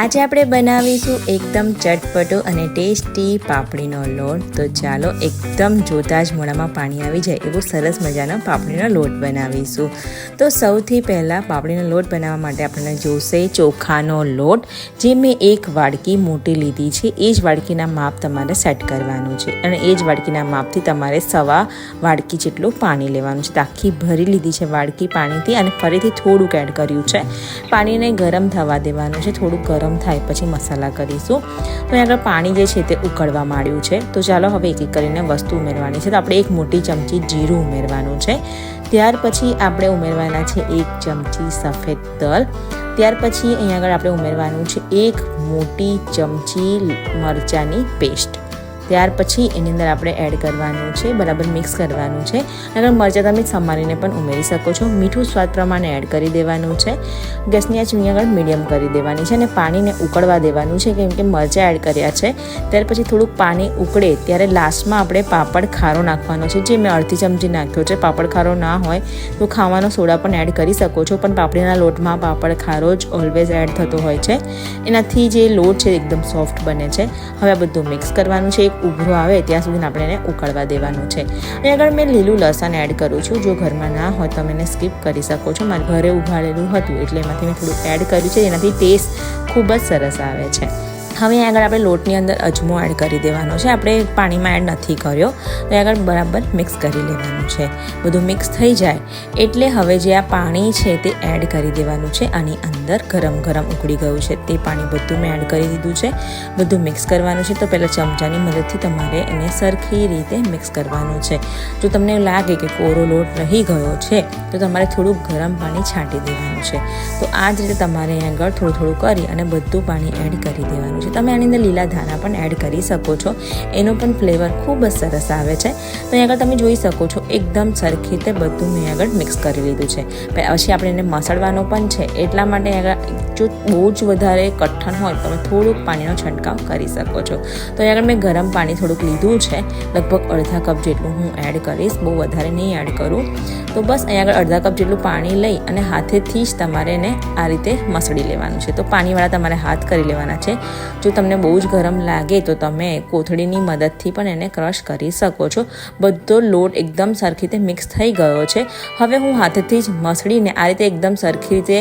આજે આપણે બનાવીશું એકદમ ચટપટો અને ટેસ્ટી પાપડીનો લોટ. તો ચાલો એકદમ જોતા જ મોઢામાં પાણી આવી જાય એવો સરસ મજાનો પાપડીનો લોટ બનાવીશું. તો સૌથી પહેલાં પાપડીનો લોટ બનાવવા માટે આપણને જોશે ચોખાનો લોટ, જે મેં એક વાડકી મોટી લીધી છે. એ જ વાડકીના માપ તમારે સેટ કરવાનું છે અને એ જ વાડકીના માપથી તમારે સવા વાડકી જેટલું પાણી લેવાનું છે. આખી ભરી લીધી છે વાડકી પાણીથી અને ફરીથી થોડુંક એડ કર્યું છે. પાણીને ગરમ થવા દેવાનું છે, થોડુંક ગરમ થાય પછી મસાલા કરીશું. તો અહીં આગળ પાણી જે છે તે ઉકળવા માંડ્યું છે. તો ચાલો હવે એક એક કરીને વસ્તુ ઉમેરવાની છે. તો આપણે એક મોટી ચમચી જીરું ઉમેરવાનું છે. ત્યાર પછી આપણે ઉમેરવાના છે એક ચમચી સફેદ તલ. ત્યાર પછી અહીં આગળ આપણે ઉમેરવાનું છે એક મોટી ચમચી મરચાંની પેસ્ટ. ત્યાર પછી એની અંદર આપણે એડ કરવાનું છે, બરાબર મિક્સ કરવાનું છે આગળ મરચાં તમે સમારીને પણ ઉમેરી શકો છો. મીઠું સ્વાદ પ્રમાણે એડ કરી દેવાનું છે. ગેસની આંચ અહીં આગળ મીડિયમ કરી દેવાની છે અને પાણીને ઉકળવા દેવાનું છે, કેમ કે મરચાં એડ કર્યા છે. ત્યાર પછી થોડુંક પાણી ઉકળે, ત્યારે લાસ્ટમાં આપણે પાપડ ખારો નાખવાનો છે. જે મેં અડધી ચમચી નાખ્યો છે, પાપડ ખારો ના હોય તો ખાવાનો સોડા પણ એડ કરી શકો છો, પણ પાપડીના લોટમાં પાપડ ખારો જ ઓલવેઝ એડ થતો હોય છે. એનાથી જે લોટ છે એકદમ સોફ્ટ બને છે. હવે આ બધું મિક્સ કરવાનું છે. એક ઉભરો આવે ત્યાં સુધી આપણે એને ઉકળવા દેવાનું છે. અને આગળ મેં લીલું લસણ એડ કરું છું. જો ઘરમાં ના હોય તમે એને સ્કીપ કરી શકો છો. મારે ઘરે ઉઘાડેલું હતું એટલે એમાંથી મેં થોડું એડ કર્યું છે. એનાથી ટેસ્ટ ખૂબ જ સરસ આવે છે. હવે આગળ આપણે લોટની અંદર અજમો એડ કરી દેવાનો છે. આપણે પાણીમાં એડ નથી કર્યો. તો આગળ બરાબર મિક્સ કરી લેવાનું છે. બધું મિક્સ થઈ જાય એટલે હવે જે આ પાણી છે તે એડ કરી દેવાનું છે આની અંદર ગરમ ગરમ ઉકળી ગયું છે. તે પાણી બધું મેં એડ કરી દીધું છે. બધું મિક્સ કરવાનું છે. તો પહેલાં ચમચાની મદદથી તમારે એને સરખી રીતે મિક્સ કરવાનું છે. જો તમને લાગે કે કોરો લોટ રહી ગયો છે, તો તમારે થોડું ગરમ પાણી છાંટી દેવાનું છે. તો આ જ રીતે તમારે આગળ થોડું થોડું કરી અને બધું પાણી એડ કરી દેવાનું છે. તમે આની અંદર લીલા ધાણા પણ એડ કરી શકો છો. એનો પણ ફ્લેવર ખૂબ જ સરસ આવે છે. તો અહીં આગળ તમે જોઈ શકો છો, એકદમ સરખી રીતે બધું મેં આગળ મિક્સ કરી લીધું છે. પછી આપણે એને મસળવાનો પણ છે. એટલા માટે આગળ જો બહુ જ વધારે કઠણ હોય તમે થોડુંક પાણીનો છંટકાવ કરી શકો છો. તો અહીં આગળ મેં ગરમ પાણી થોડુંક લીધું છે. લગભગ અડધા કપ જેટલું હું એડ કરીશ. બહુ વધારે નહીં એડ કરું. તો બસ અહીં આગળ અડધા કપ જેટલું પાણી લઈ અને હાથેથી જ તમારે એને આ રીતે મસળી લેવાનું છે. તો પાણીવાળા તમારે હાથ કરી લેવાના છે. જો તમને બહુ જ ગરમ લાગે તો તમે કોથળીની મદદથી પણ એને ક્રશ કરી શકો છો. બધો લોટ એકદમ સરખી રીતે મિક્સ થઈ ગયો છે. હવે હું હાથથી જ મસળીને આ રીતે એકદમ સરખી રીતે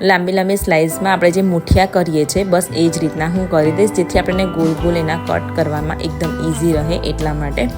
લાંબી લાંબી સ્લાઇસમાં આપણે જે મુઠિયા કરીએ છીએ, બસ એ જ રીતના હું કરી દઈશ, જેથી આપણને ગોલ ગોલ એના કટ કરવામાં એકદમ ઇઝી રહે એટલા માટે.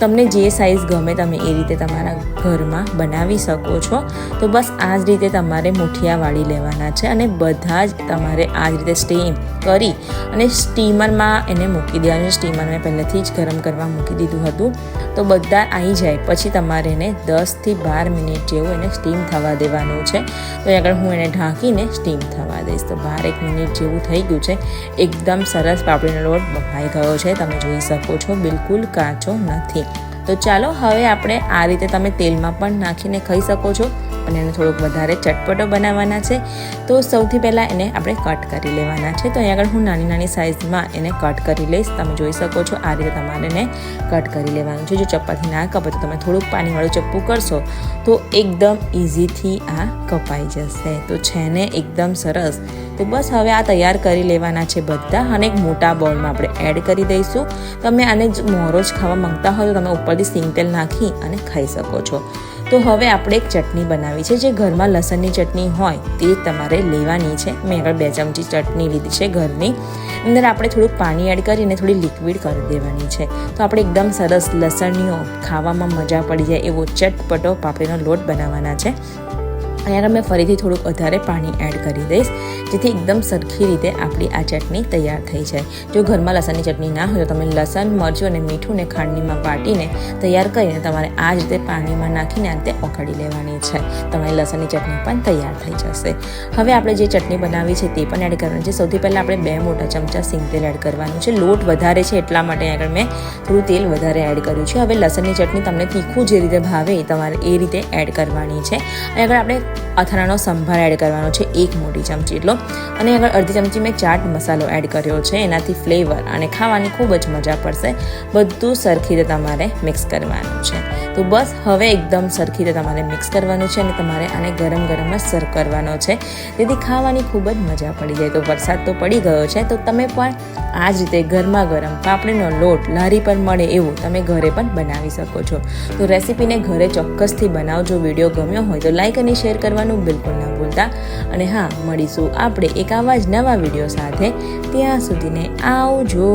તમને જે સાઇઝ ગમે તમે એ રીતે તમારા ઘરમાં બનાવી શકો છો. તો બસ આ જ રીતે તમારે મુઠિયા વાળી લેવાના છે અને બધા જ તમારે આ જ રીતે સ્ટીમ કરી અને સ્ટીમરમાં એને મૂકી દેવાનું સ્ટીમર મેં પહેલેથી જ ગરમ કરવા મૂકી દીધું હતું. તો બધા આવી જાય. પછી તમારે એને દસથી બાર મિનિટ જેવું એને સ્ટીમ થવા દેવાનું છે. તો આગળ હું એને ઢાંકીને સ્ટીમ થવા દઈશ. તો બાર એક મિનિટ જેવું થઈ ગયું છે. એકદમ સરસ પાપડીનો લોટ બફાઈ ગયો છે. તમે જોઈ શકો છો. બિલકુલ કાચો નથી. તો ચાલો હવે આપણે આ રીતે તમે તેલમાં પણ નાખીને ખાઈ શકો છો. અને એને થોડુંક વધારે ચટપટો બનાવવાના છે. તો સૌથી પહેલાં એને આપણે કટ કરી લેવાના છે. તો અહીં આગળ હું નાની નાની સાઇઝમાં એને કટ કરી લઈશ. તમે જોઈ શકો છો આ રીતે તમારે એને કટ કરી લેવાનું છે. જો ચપ્પાથી ના કપે તો તમે થોડુંક પાણીવાળું ચપ્પુ કરશો તો એકદમ ઇઝીથી આ કપાઈ જશે. તો છે ને એકદમ સરસ. તો બસ હવે આ તૈયાર કરી લેવાના છે બધા અને એક મોટા બોલમાં આપણે એડ કરી દઈશું. તમે આને મોરો જ ખાવા માંગતા હોય તો તમે ઉપરથી સિંગ તેલ નાખી અને ખાઈ શકો છો. તો હવે આપણે એક ચટણી બનાવી છે, જે ઘરમાં લસણની ચટણી હોય તે તમારે લેવાની છે. મેં આગળ બે ચમચી ચટણી લીધી છે ઘરની. અંદર આપણે થોડુંક પાણી એડ કરીને થોડી લિક્વિડ કરી દેવાની છે. તો આપણે એકદમ સરસ લસણીઓ ખાવામાં મજા પડી જાય એવો ચટપટો પાપડીનો લોટ બનાવવાના છે. અહીંયા મેં ફરીથી થોડુંક વધારે પાણી એડ કરી દઈશ, જેથી એકદમ સરખી રીતે આપણી આ ચટણી તૈયાર થઈ જાય. જો ઘરમાં લસણની ચટણી ના હોય તો તમે લસણ, મરચું અને મીઠું ને ખાંડનીમાં વાટીને તૈયાર કરીને તમારે આ જ રીતે પાણીમાં નાખીને આ રીતે ઓગાળી લેવાની છે. તમારી લસણની ચટણી પણ તૈયાર થઈ જશે. હવે આપણે જે ચટણી બનાવી છે તે પણ એડ કરવાની છે. સૌથી પહેલાં આપણે બે મોટા ચમચા સિંગ તેલ એડ કરવાનું છે. લોટ વધારે છે એટલા માટે આગળ મેં થોડું તેલ વધારે એડ કર્યું છે. હવે લસણની ચટણી તમને તીખું જે રીતે ભાવે તમારે એ રીતે એડ કરવાની છે. આગળ આપણે અથાણાનો સંભાર એડ કરવાનો છે એક મોટી ચમચી એટલો. અને આગળ અડધી ચમચી મેં ચાટ મસાલો એડ કર્યો છે, એનાથી ફ્લેવર અને ખાવાની ખૂબ જ મજા પડશે. બધું સરખી રીતે તમારે મિક્સ કરવાનું છે. તો બસ હવે એકદમ સરખી રીતે તમારે મિક્સ કરવાનું છે અને તમારે આને ગરમ ગરમ જ સર્વ કરવાનો છે. તેથી ખાવાની ખૂબ જ મજા પડી જાય. તો વરસાદ તો પડી ગયો છે, તો તમે પણ આ જ રીતે ગરમા ગરમ પાપડીનો લોટ લારી પર મળે એવું તમે ઘરે પણ બનાવી શકો છો. તો રેસીપીને ઘરે ચોક્કસથી બનાવજો. વીડિયો ગમ્યો હોય તો લાઇક અને શેર કરવાનું બિલકુલ ના ભૂલતા. અને હા, મળીશું આપણે એક આવા જ નવા વીડિયો સાથે. ત્યાં સુધીને આવજો.